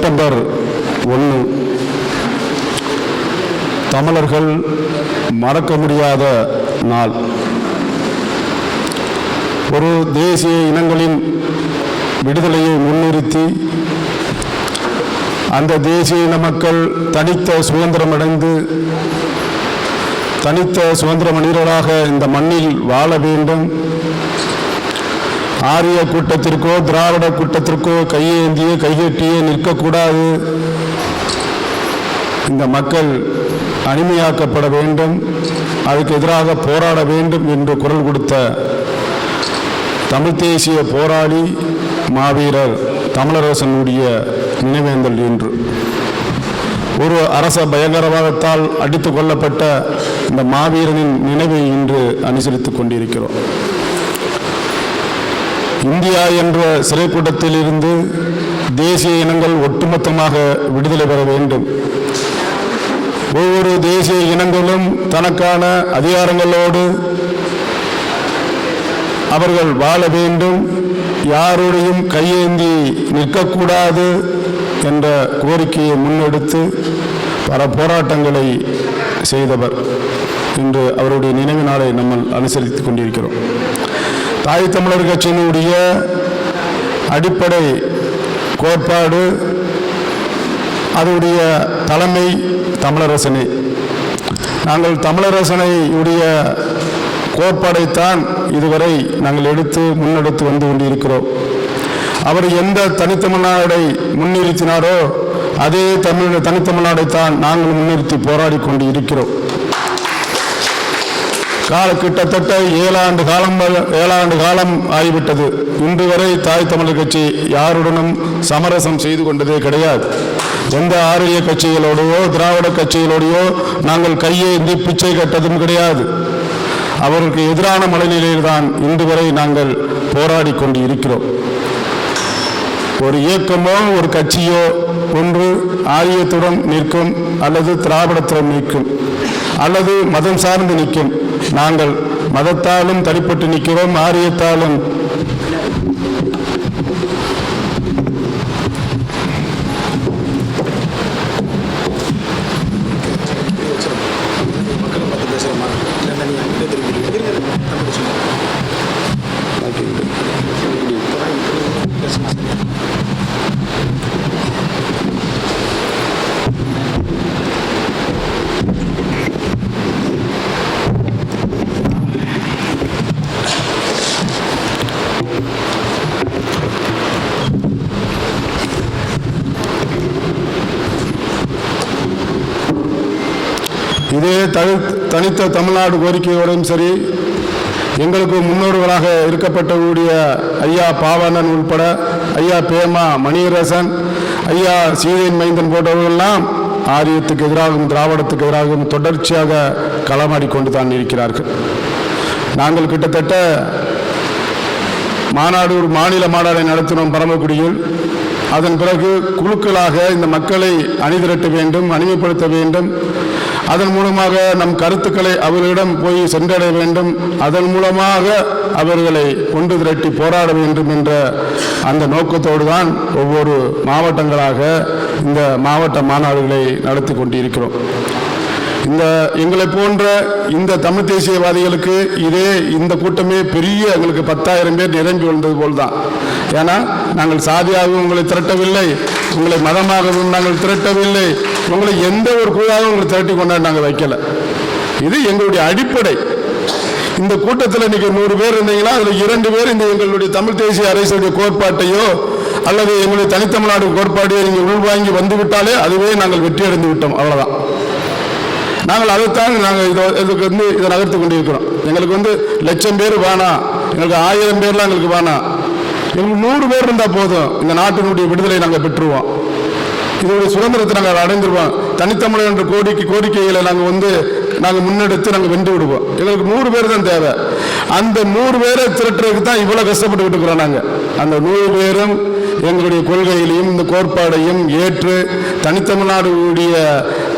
September ஒன்று. தமிழர்கள் மறக்க முடியாத நாள். ஒரு தேசிய இனங்களின் விடுதலையை முன்னிறுத்தி அந்த தேசிய இன மக்கள் தனித்த சுதந்திரம் அடைந்து தனித்த சுதந்திர மனிதர்களாக இந்த மண்ணில் வாழ வேண்டும். ஆரிய கூட்டத்திற்கோ திராவிட கூட்டத்திற்கோ கையேந்தியே கைகட்டியே நிற்கக்கூடாது. இந்த மக்கள் அடிமையாக்கப்பட வேண்டும். அதுக்கு எதிராக போராட வேண்டும் என்று குரல் கொடுத்த தமிழ் தேசிய போராளி மாவீரர் தமிழரசனுடைய நினைவேந்தல் இன்று. ஒரு அரச பயங்கரவாதத்தால் அடித்து கொல்லப்பட்ட இந்த மாவீரனின் நினைவை இன்று அனுசரித்துக் கொண்டிருக்கிறோம். இந்தியா என்ற சிறைக்கூட்டத்தில் இருந்து தேசிய இனங்கள் ஒட்டுமொத்தமாக விடுதலை பெற வேண்டும். ஒவ்வொரு தேசிய இனங்களும் தனக்கான அதிகாரங்களோடு அவர்கள் வாழ வேண்டும். யாருடையும் கையேந்தி நிற்கக்கூடாது என்ற கோரிக்கையை முன்னெடுத்து பல போராட்டங்களை செய்தவர். இன்று அவருடைய நினைவு நாளை நம்ம அனுசரித்துக் கொண்டிருக்கிறோம். தாய் தமிழர் கட்சியினுடைய அடிப்படை கோட்பாடு அதனுடைய தலைமை தமிழரசனை. நாங்கள் தமிழரசனை உடைய கோட்பாடைத்தான் இதுவரை நாங்கள் எடுத்து முன்னெடுத்து வந்து கொண்டிருக்கிறோம். அவர் எந்த தனித்தமிழ்நாடை முன்னிறுத்தினாரோ அதே தமிழ் தனித்தமிழ்நாடைத்தான் நாங்கள் முன்னிறுத்தி போராடி கொண்டு இருக்கிறோம் கால கிட்டத்தட்ட ஏழாண்டு காலம் ஏழாண்டு காலம் ஆகிவிட்டது. இன்று வரை தாய் தமிழர் கட்சி யாருடனும் சமரசம் செய்து கொண்டதே கிடையாது. எந்த ஆரிய கட்சிகளோடையோ திராவிட கட்சிகளோடையோ நாங்கள் கையை கையேந்தி பிச்சை கட்டதும் கிடையாது. அவருக்கு எதிரான மனநிலையில்தான் இன்று வரை நாங்கள் போராடி கொண்டு இருக்கிறோம் ஒரு இயக்கமோ ஒரு கட்சியோ ஒன்று ஆரியத்துடன் நிற்கும் அல்லது திராவிடத்துடன் நிற்கும் அல்லது மதம் சார்ந்து நிற்கும் நாங்கள் மதத்தாலும் தனிப்பட்டு நிற்கிறோம் ஆரியத்தாலும் இதே தனி தனித்த தமிழ்நாடு கோரிக்கையோடும் சரி எங்களுக்கு முன்னோர்களாக இருக்கப்பட்டவருடைய ஐயா பாவாணன் உள்பட ஐயா பேமா மணியரசன் ஐயா சீதையின் மைந்தன் போன்றவர்கள்லாம் ஆரியத்துக்கு எதிராகவும் திராவிடத்துக்கு எதிராகவும் தொடர்ச்சியாக களமாடிக்கொண்டு தான் இருக்கிறார்கள். நாங்கள் கிட்டத்தட்ட மாநாடு ஒரு மாநில மாநாடை நடத்தினோம் பரமக்குடியில். அதன் பிறகு குழுக்களாக இந்த மக்களை அணிதிரட்ட வேண்டும் அணிமைப்படுத்த வேண்டும். அதன் மூலமாக நம் கருத்துக்களை அவர்களிடம் போய் சென்றடைய வேண்டும். அதன் மூலமாக அவர்களை கொண்டு திரட்டி போராட வேண்டும் என்ற அந்த நோக்கத்தோடு தான் ஒவ்வொரு மாவட்டங்களாக இந்த மாவட்ட மாநாடுகளை நடத்தி கொண்டிருக்கிறோம். இந்த எங்களை போன்ற இந்த தமிழ் தேசியவாதிகளுக்கு இதே இந்த கூட்டமே பெரிய எங்களுக்கு பத்தாயிரம் பேர் நிரம்பி வந்தது போல் தான் ஏன்னா நாங்கள் சாதியாகவும் உங்களை திரட்டவில்லை உங்களை மதமாகவும் நாங்கள் திரட்டவில்லை உங்களை எந்த ஒரு குழுவாக உங்களை திரட்டி கொண்டாடி நாங்கள் வைக்கல. இது எங்களுடைய அடிப்படை. இந்த கூட்டத்தில் இன்னைக்கு நூறு பேர் இருந்தீங்கன்னா அதில் இரண்டு பேர் இந்த எங்களுடைய தமிழ் தேசிய அரசுடைய கோட்பாட்டையோ அல்லது எங்களுடைய தனித்தமிழ்நாடு கோட்பாட்டையோ நீங்கள் உள்வாங்கி வந்து விட்டாலே அதுவே நாங்கள் வெற்றி அடைந்து விட்டோம். அவ்வளோதான் நாங்கள் அதைத்தான் நாங்கள் இதை இதுக்கு வந்து இதை நகர்த்து கொண்டிருக்கிறோம். எங்களுக்கு வந்து லட்சம் பேர் வேணாம் எங்களுக்கு ஆயிரம் பேர்லாம் எங்களுக்கு வேணாம் எங்களுக்கு நூறு பேர் இருந்தால் போதும். இந்த நாட்டினுடைய விடுதலை நாங்கள் பெற்றுருவோம். இதோடைய சுதந்திரத்தை நாங்கள் அடைந்துருவோம். தனித்தமிழர் என்ற கோரிக்கை கோரிக்கைகளை நாங்கள் வந்து நாங்கள் முன்னெடுத்து நாங்கள் வென்று விடுவோம். எங்களுக்கு நூறு பேர் தான் தேவை. அந்த நூறு பேரை திரட்டுறதுக்கு தான் இவ்வளோ கஷ்டப்பட்டுக்கிட்டு இருக்கிறோம் நாங்கள் அந்த நூறு பேரும் எங்களுடைய கொள்கைகளையும் இந்த கோட்பாடையும் ஏற்று தனித்தமிழ்நாடுடைய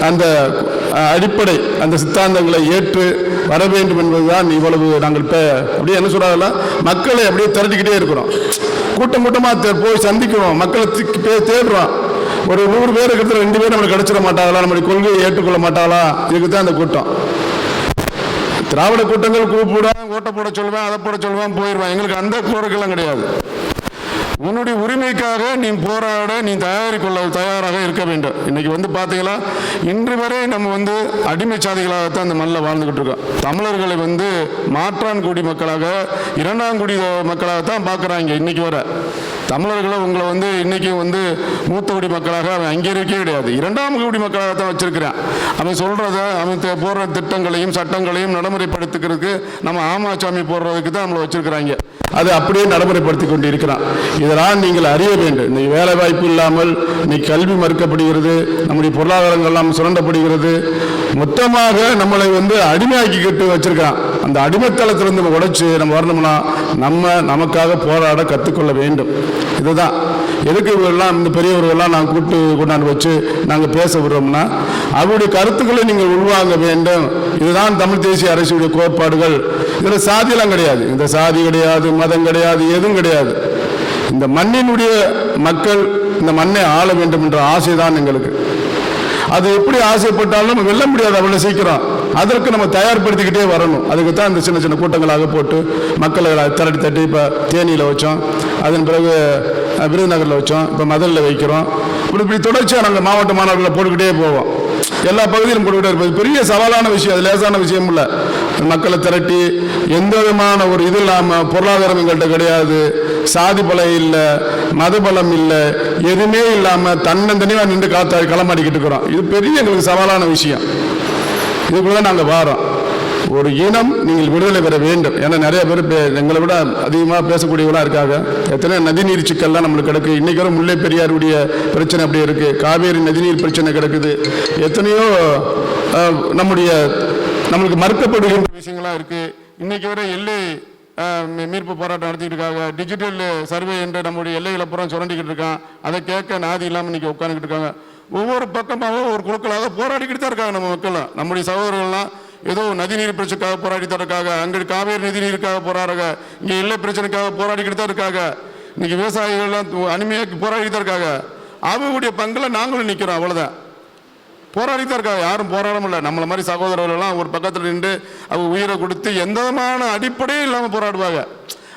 அந்த அடிப்படை அந்த சித்தாந்தங்களை ஏற்று வர வேண்டும் என்பதுதான் இவ்வளவு நாங்கள் இப்போ அப்படியே என்ன சொல்றாங்கல்ல மக்களை அப்படியே திரட்டிக்கிட்டே இருக்கிறோம். கூட்டம் கூட்டமாக போய் சந்திக்கிறோம் மக்களை தேடுறோம். ஒரு நூறு பேர் இருக்கிறது ரெண்டு பேர் நம்மளுக்கு கிடைச்சிட மாட்டாங்களா? நம்மளுடைய கொள்கையை ஏற்றுக்கொள்ள மாட்டாங்களா இதுக்கு தான் அந்த கூட்டம். திராவிட கூட்டங்கள் கூப்பிட ஓட்ட போட சொல்லுவேன் அதை போட சொல்லுவேன் போயிடுவேன். எங்களுக்கு அந்த கோரிக்கைலாம் கிடையாது. உன்னுடைய உரிமைக்காக நீ போராட நீ தயாரிக்கொள்ள தயாராக இருக்க வேண்டும். இன்னைக்கு வந்து பார்த்தீங்களா இன்று வரை நம்ம வந்து அடிமை சாதிகளாகத்தான் அந்த மண்ணில் வாழ்ந்துகிட்டு இருக்கோம். தமிழர்களை வந்து மாற்றான் குடி மக்களாக இரண்டாம் குடி மக்களாகத்தான் பார்க்குறாங்க இன்னைக்கு வரை. தமிழர்களும் உங்களை வந்து இன்னைக்கு வந்து மூத்த குடி மக்களாக அவன் அங்கீகரிக்கவே கிடையாது. இரண்டாம் குடி மக்களாக தான் வச்சிருக்கிறான். அவன் சொல்றத அவன் போடுற திட்டங்களையும் சட்டங்களையும் நடைமுறைப்படுத்துக்கிறதுக்கு நம்ம ஆமாசாமி போடுறதுக்கு தான் நம்மளை வச்சிருக்கிறாங்க. அது அப்படியே நடைமுறைப்படுத்தி கொண்டு இருக்கிறான் இதெல்லாம் நீங்கள் அறிய வேண்டும். இன்னைக்கு வேலை வாய்ப்பு இல்லாமல் இன்னைக்கு கல்வி மறுக்கப்படுகிறது நம்முடைய பொருளாதாரங்கள்லாம் சுரண்டப்படுகிறது. மொத்தமாக நம்மளை வந்து அடிமையாக்கிக்கிட்டு வச்சிருக்கான் அந்த அடிமைத்தளத்திலிருந்து நம்ம உடைச்சு நம்ம வரணும்னா நம்ம நமக்காக போராட கற்றுக்கொள்ள வேண்டும். இதுதான். எதுக்கு இவரெல்லாம் இந்த பெரியவர்கள்லாம் நாங்கள் கூப்பிட்டு கொண்டாந்து வச்சு நாங்கள் பேச விடுறோம்னா அவருடைய கருத்துக்களை நீங்கள் உள்வாங்க வேண்டும். இதுதான் தமிழ் தேசிய அரசுடைய கோட்பாடுகள். இதில் சாதியெல்லாம் கிடையாது. இந்த சாதி கிடையாது மதம் கிடையாது எதுவும் கிடையாது. இந்த மண்ணினுடைய மக்கள் இந்த மண்ணை ஆள வேண்டும் என்ற ஆசை தான் எங்களுக்கு. அது எப்படி ஆசைப்பட்டாலும் வெல்ல முடியாது அவ்வளோ சீக்கிரம். அதற்கு நம்ம தயார்படுத்திக்கிட்டே வரணும். அதுக்கு தான் இந்த சின்ன சின்ன கூட்டங்களாக போட்டு மக்களை திரட்டி தட்டி இப்போ தேனியில் வச்சோம். அதன் பிறகு விருதுநகரில் வச்சோம். இப்போ மதலில் வைக்கிறோம். இப்படி இப்படி தொடர்ச்சியாக நாங்கள் மாவட்ட மாணவர்களை போட்டுக்கிட்டே போவோம். எல்லா பகுதியிலும் போட்டுக்கிட்டே இருப்பது பெரிய சவாலான விஷயம். அது லேசான விஷயம் இல்லை. மக்களை திரட்டி எந்த விதமான ஒரு இது இல்லாமல் பொருளாதாரம் எங்கள்கிட்ட கிடையாது. சாதி பலம் இல்லை மத பலம் இல்லை எதுவுமே இல்லாமல் தன்னந்தனியாக நின்று காத்த களமாடிக்கிட்டு இருக்கிறோம். இது பெரிய எங்களுக்கு சவாலான விஷயம். இதுக்குள்ள நாங்கள் வாரோம். ஒரு இனம் நீங்கள் விடுதலை பெற வேண்டும். ஏன்னா நிறைய பேர் பே- எங்களை விட அதிகமாக பேசக்கூடியவங்களாக இருக்காங்க. எத்தனை நதிநீர் சிக்கல்லாம் நம்மளுக்கு கிடக்கு. இன்றைக்கி வரை முல்லை பெரியாருடைய பிரச்சனை அப்படி இருக்குது காவேரி நதிநீர் பிரச்சனை கிடக்குது. எத்தனையோ நம்முடைய நம்மளுக்கு மறுக்கப்படுகின்ற விஷயங்களா இருக்குது இன்றைக்கி வர எல்லை மீட்பு போராட்டம் நடத்திட்டு இருக்காங்க. டிஜிட்டல் சர்வே என்ற நம்முடைய எல்லைகளை பூரா சுரண்டிக்கிட்டு இருக்கான். அதை கேட்க நாதி இல்லாமல் இன்றைக்கி உட்காந்துக்கிட்டு இருக்காங்க. ஒவ்வொரு பக்கமாகவும் ஒரு குழுக்களாக போராடிக்கிட்டு தான் இருக்காங்க நம்ம மக்கள்லாம். நம்முடைய சகோதரர்கள்லாம் ஏதோ நதிநீர் பிரச்சனைக்காக போராடி தான் இருக்காங்க. அங்கே காவேரி நதிநீருக்காக போராடுறாங்க. இங்கே எல்லை பிரச்சனைக்காக போராடிக்கிட்டு தான் இருக்காங்க. இன்றைக்கி விவசாயிகள்லாம் அனிமையாக அனிமையாக்கி போராடிட்டு தான் இருக்காங்க. அவங்களுடைய பங்கில் நாங்களும் நிற்கிறோம் அவ்வளோதான் போராடி தான் இருக்காங்க. யாரும் போராட நம்மளை மாதிரி சகோதரர்கள்லாம் ஒரு பக்கத்தில் நின்று அவங்க உயிரை கொடுத்து எந்த விதமான அடிப்படையும் இல்லாமல் போராடுவாங்க.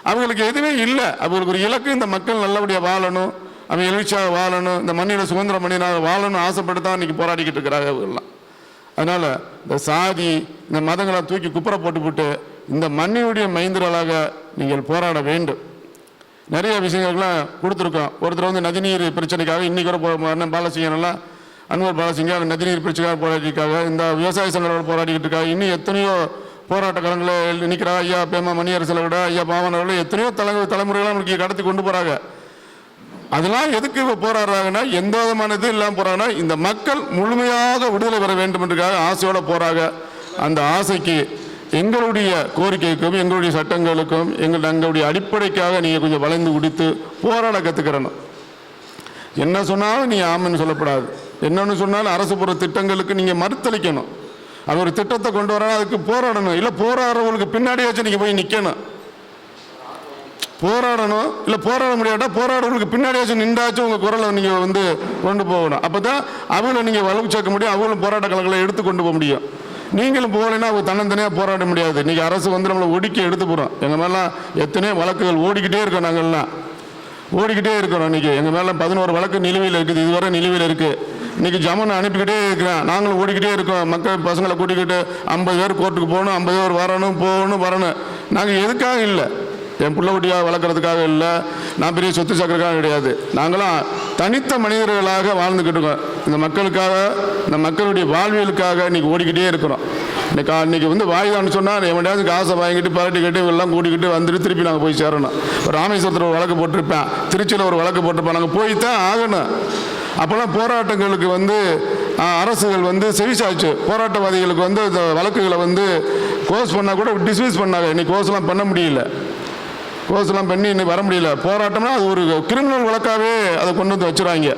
அவங்களுக்கு எதுவுமே இல்லை. அவங்களுக்கு ஒரு இலக்கு இந்த மக்கள் நல்லபடியாக வாழணும். அவன் எழுச்சியாக வாழணும் இந்த மண்ணில் சுதந்திர மண்ணினாக வாழணும் ஆசைப்பட்டு தான் இன்னைக்கு போராடிக்கிட்டு இருக்கிறாங்க அவங்கெல்லாம் அதனால் இந்த சாதி இந்த மதங்களை தூக்கி குப்புற போட்டுவிட்டு இந்த மண்ணினுடைய மைந்தர்களாக நீங்கள் போராட வேண்டும். நிறைய விஷயங்கள்லாம் கொடுத்துருக்கோம். ஒருத்தர் வந்து நதிநீர் பிரச்சனைக்காக இன்னைக்கு வரை அண்ணன் பாலசிங்கன்லாம் அன்வர் பாலசிங்க நதிநீர் பிரச்சனைக்காக போராடிருக்காங்க இந்த விவசாய சங்கங்களோட போராடிக்கிட்டு இருக்காங்க. இன்னும் எத்தனையோ போராட்ட களங்களில் நிற்கிறா ஐயா பேமா மணியரசில் விட ஐயா பாவனர்கள் எத்தனையோ தலை தலைமுறைகளாக நமக்கு கடத்தி கொண்டு போகிறாங்க அதெல்லாம் எதுக்கு இப்போ போராடுறாங்கன்னா எந்த விதமான இது இல்லாமல் போகிறாங்கன்னா இந்த மக்கள் முழுமையாக விடுதலை பெற வேண்டும் என்றுக்காக ஆசையோடு போகிறாங்க அந்த ஆசைக்கு எங்களுடைய கோரிக்கைக்கும் எங்களுடைய சட்டங்களுக்கும் எங்கள் எங்களுடைய அடிப்படைக்காக நீங்கள் கொஞ்சம் வளைந்து குடித்து போராட கற்றுக்கிறணும் என்ன சொன்னாலும் நீ ஆமன்னு சொல்லப்படாது. என்னன்னு சொன்னாலும் அரசு புற திட்டங்களுக்கு நீங்கள் மறுத்தளிக்கணும். அது ஒரு திட்டத்தை கொண்டு வரணும் அதுக்கு போராடணும். இல்லை போராடுறவங்களுக்கு பின்னாடியாச்சும் நீங்கள் போய் நிற்கணும் போராடணும். இல்லை போராட முடியாட்டா போராடுறவங்களுக்கு பின்னாடியாச்சும் நின்றாச்சும் உங்கள் குரலை நீங்கள் வந்து கொண்டு போகணும். அப்போ தான் அவங்கள நீங்கள் வலுவு சேர்க்க முடியும் அவங்களும் போராட்ட கலங்களை எடுத்து கொண்டு போக முடியும். நீங்களும் போகலைன்னா அவங்க தன்னந்தனியாக போராட முடியாது. இன்றைக்கி அரசு வந்து நம்மளை ஒடுக்கி எடுத்து போகிறோம் எங்கள் மேலாம் எத்தனையோ வழக்குகள் ஓடிக்கிட்டே இருக்கோம் நாங்கள்லாம். ஓடிக்கிட்டே இருக்கிறோம் இன்னைக்கு. எங்கள் மேலே பதினோரு வழக்கு நிலுவையில் இருக்குது. இதுவரை நிலுவையில் இருக்குது இன்றைக்கி ஜமன் அனுப்பிக்கிட்டே இருக்கிறேன். நாங்களும் ஓடிக்கிட்டே இருக்கோம். மக்கள் பசங்களை கூட்டிக்கிட்டு ஐம்பது பேர் கோர்ட்டுக்கு போகணும் ஐம்பது பேர் வரணும் போகணும் வரணும். நாங்கள் எதுக்காக இல்லை? என் பிள்ளைகுட்டியாக வளர்க்குறதுக்காக இல்லை நான் பெரிய சொத்து சக்கரக்காக கிடையாது. நாங்களாம் தனித்த மனிதர்களாக வாழ்ந்துக்கிட்டு இருக்கோம். இந்த மக்களுக்காக இந்த மக்களுடைய வாழ்வியலுக்காக இன்றைக்கி ஓடிக்கிட்டே இருக்கிறோம். இன்னைக்கு அன்றைக்கி வந்து வாய்தான்னு சொன்னால் எவனையாவது காசை வாங்கிட்டு பரட்டி கட்டி எல்லாம் கூட்டிக்கிட்டு வந்துட்டு திருப்பி நாங்கள் போய் சேரணும். இப்போ ராமேஸ்வரத்தில் ஒரு வழக்கு போட்டிருப்பேன். திருச்சியில் ஒரு வழக்கு போட்டிருப்பேன். நாங்கள் போய் தான் ஆகணும். அப்போல்லாம் போராட்டங்களுக்கு வந்து அரசுகள் வந்து செவிசாச்சு போராட்டவாதிகளுக்கு வந்து இந்த வழக்குகளை வந்து கோர்ஸ் பண்ணால் கூட டிஸ்மிஸ் பண்ணாங்க. இன்னைக்கு கோர்ஸ்லாம் பண்ண முடியல. கோர்ஸ்லாம் பண்ணி இன்னும் வர முடியல. போராட்டம்னா அது ஒரு கிரிமினல் வழக்காகவே அதை கொண்டு வந்து வச்சுருவாங்க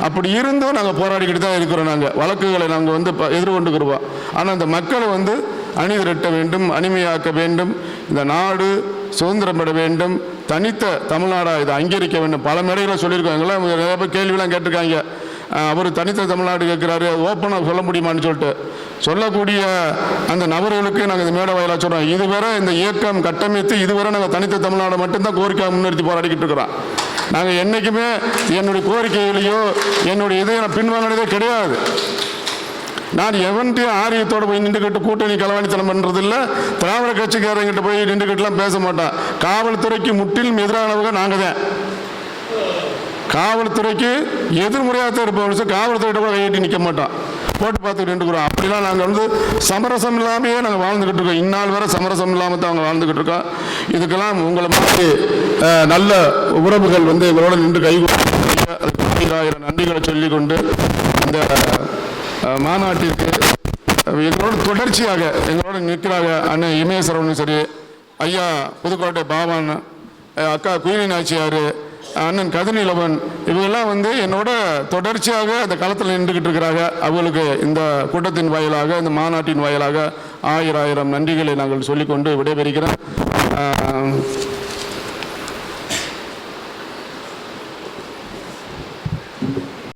அப்படி இருந்தும் நாங்கள் போராடிக்கிட்டு தான் இருக்கிறோம் நாங்கள் வழக்குகளை நாங்கள் வந்து ப- எதிர்கொண்டுக்கிறோம். ஆனால் இந்த மக்களை வந்து அணி திரட்ட வேண்டும் அணிமையாக்க வேண்டும். இந்த நாடு சுதந்திரம் பெற வேண்டும். தனித்த தமிழ்நாடாக இதை அங்கீகரிக்க வேண்டும். பல மேடைகளை சொல்லியிருக்கோம் எங்களாம் நிறைய பேர் கேள்விலாம் கேட்டிருக்காங்க. அவர் தனித்த தமிழ்நாடு கேட்குறாரு ஓப்பனாக சொல்ல முடியுமான்னு சொல்லிட்டு. சொல்லக்கூடிய அந்த நபர்களுக்கு நாங்கள் இந்த மேடை வாயிலாக சொல்கிறோம் இதுவரை இந்த இயக்கம் கட்டமைத்து இதுவரை நாங்கள் தனித்த தமிழ்நாடு மட்டும்தான் கோரிக்கை முன்னிறுத்தி போராடிக்கிட்டு இருக்கிறோம். நாங்கள் என்றைக்குமே என்னுடைய கோரிக்கைகளையோ என்னுடைய இதை நான் பின்வாங்கினதே கிடையாது. நான் எவன்ட்டையும் ஆரியத்தோடு போய் நின்றுக்கிட்டு கூட்டணி களவாணித்தனம் பண்ணுறதில்ல திராவிட கட்சிக்காரங்கிட்ட போய் நின்றுக்கிட்டுலாம் பேச மாட்டேன். காவல்துறைக்கு முற்றிலும் எதிரானவங்க நாங்கள் தான் காவல்துறைக்கு எதிர்முறையாக தான் இருப்போம் காவல்துறையிட்ட கூட கையெட்டி நிற்க மாட்டோம் போட்டு பார்த்துக்கிட்டு நின்றுக்கிறோம் அப்படிலாம் நாங்கள் வந்து சமரசம் இல்லாமையே நாங்கள் வாழ்ந்துக்கிட்டு இருக்கோம். இந்நாள் வரை சமரசம் இல்லாமல் தான் அவங்க வாழ்ந்துக்கிட்டு இருக்கோம். இதுக்கெல்லாம் உங்களை மாதிரி நல்ல உறவுகள் வந்து எங்களோட நின்று கை கொடுத்து ஆயிரம் நன்றிகளை சொல்லிக்கொண்டு இந்த மாநாட்டிற்கு எங்களோட தொடர்ச்சியாக எங்களோட நிற்கிறாங்க அண்ணன் இமயசரவனும் சரி ஐயா புதுக்கோட்டை பாவான் அக்கா குயினி நாச்சியார் அண்ணன் கதிநிலவன் இவங்கெல்லாம் வந்து என்னோட தொடர்ச்சியாக அந்த களத்தில் நின்றுக்கிட்டு இருக்கிறாங்க அவங்களுக்கு இந்த கூட்டத்தின் வாயிலாக இந்த மாநாட்டின் வாயிலாக ஆயிரம் ஆயிரம் நன்றிகளை நாங்கள் சொல்லிக்கொண்டு விடைபெறுகிறோம்